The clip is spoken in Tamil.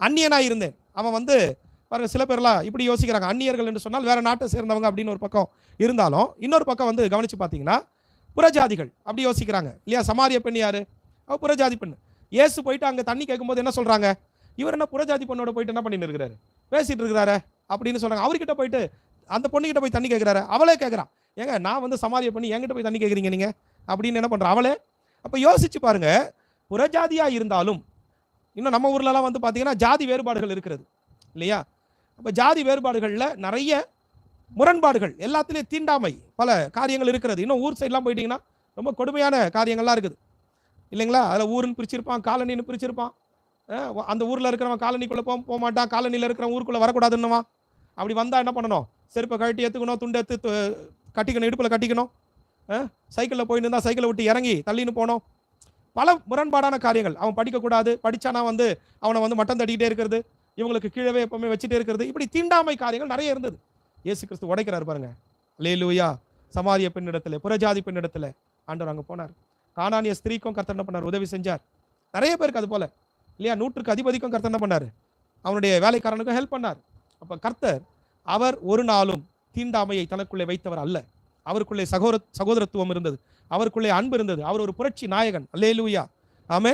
அந்நியனாக இருந்தேன் அவன் வந்து பாருங்கள் சில பேர்லாம் இப்படி யோசிக்கிறாங்க. அந்நியர்கள் என்று சொன்னால் வேறு நாட்டை சேர்ந்தவங்க அப்படின்னு ஒரு பக்கம் இருந்தாலும் இன்னொரு பக்கம் வந்து கவனிச்சு பார்த்தீங்கன்னா புறஜாதிகள் அப்படி யோசிக்கிறாங்க. இல்லையா? சமாரிய பெண் யார்? அவள் புறஜாதி பெண் ஏசு போயிட்டு அங்கே தண்ணி கேட்கும்போது என்ன சொல்கிறாங்க இவர் என்ன புறஜாதி பொண்ணோட போயிட்டு என்ன பண்ணிட்டு இருக்கிறாரு? பேசிகிட்டு இருக்கிறாரு அப்படின்னு சொல்கிறாங்க அவர்கிட்ட போயிட்டு அந்த பொண்ணுக்கிட்ட போய் தண்ணி கேட்குறாரு. அவளே கேட்குறான் ஏங்க நான் வந்து சமாரிய பண்ணி என்கிட்ட போய் தண்ணி கேட்குறீங்க நீங்கள் அப்படின்னு என்ன பண்ணுறேன் அவளே. அப்போ யோசிச்சு பாருங்க புறஜாதியாக இருந்தாலும் இன்னும் நம்ம ஊர்லலாம் வந்து பார்த்தீங்கன்னா ஜாதி வேறுபாடுகள் இருக்கிறது இல்லையா? அப்போ ஜாதி வேறுபாடுகளில் நிறைய முரண்பாடுகள் எல்லாத்துலேயும் தீண்டாமை பல காரியங்கள் இருக்கிறது. இன்னும் ஊர் சைட்லாம் போயிட்டீங்கன்னா ரொம்ப கொடுமையான காரியங்கள்லாம் இருக்குது. இல்லைங்களா? அதில் ஊருன்னு பிரிச்சிருப்பான் காலனின்னு பிரிச்சிருப்பான். அந்த ஊரில் இருக்கிறவன் காலனிக்குள்ளே போக போக மாட்டான் காலனியில் இருக்கிறவன் ஊருக்குள்ளே வரக்கூடாதுன்னுவான். அப்படி வந்தால் என்ன பண்ணணும்? செருப்பை கழட்டி எடுத்துக்கணும் துண்டு எடுத்து கட்டிக்கணும் இடுப்பில் கட்டிக்கணும். சைக்கிளில் போயிட்டு இருந்தால் சைக்கிளை விட்டு இறங்கி தள்ளின்னு போனோம் பல முரண்பாடான காரியங்கள். அவன் படிக்கக்கூடாது படித்தானா வந்து அவனை வந்து மட்டம் தட்டிக்கிட்டே இருக்கிறது இவங்களுக்கு கீழவே எப்பவுமே வச்சுட்டே இருக்கிறது. இப்படி தீண்டாமை காரியங்கள் நிறைய இருந்தது. இயேசு கிறிஸ்து உடைக்கிறாரு பாருங்க. லேலூயா சமாரிய பெண்ணிடத்துல புறஜாதி பெண்ணிடத்துல ஆண்டவர் அங்கே போனார். காணானிய ஸ்திரீக்கும் கர்த்தனை என்ன பண்ணார்? உதவி செஞ்சார். நிறைய பேருக்கு அது போல. இல்லையா? நூற்றுக்கு அதிபதிக்கும் கர்த்தனை பண்ணார்? அவனுடைய வேலைக்காரனுக்கும் ஹெல்ப் பண்ணார். அப்போ கர்த்தர் அவர் ஒரு நாளும் தீண்டாமையை தனக்குள்ளே வைத்தவர் அல்ல. அவருக்குள்ளே சகோதர சகோதரத்துவம் இருந்தது. அவருக்குள்ளே அன்பு இருந்தது. அவர் ஒரு புரட்சி நாயகன். அல்லேலூயா.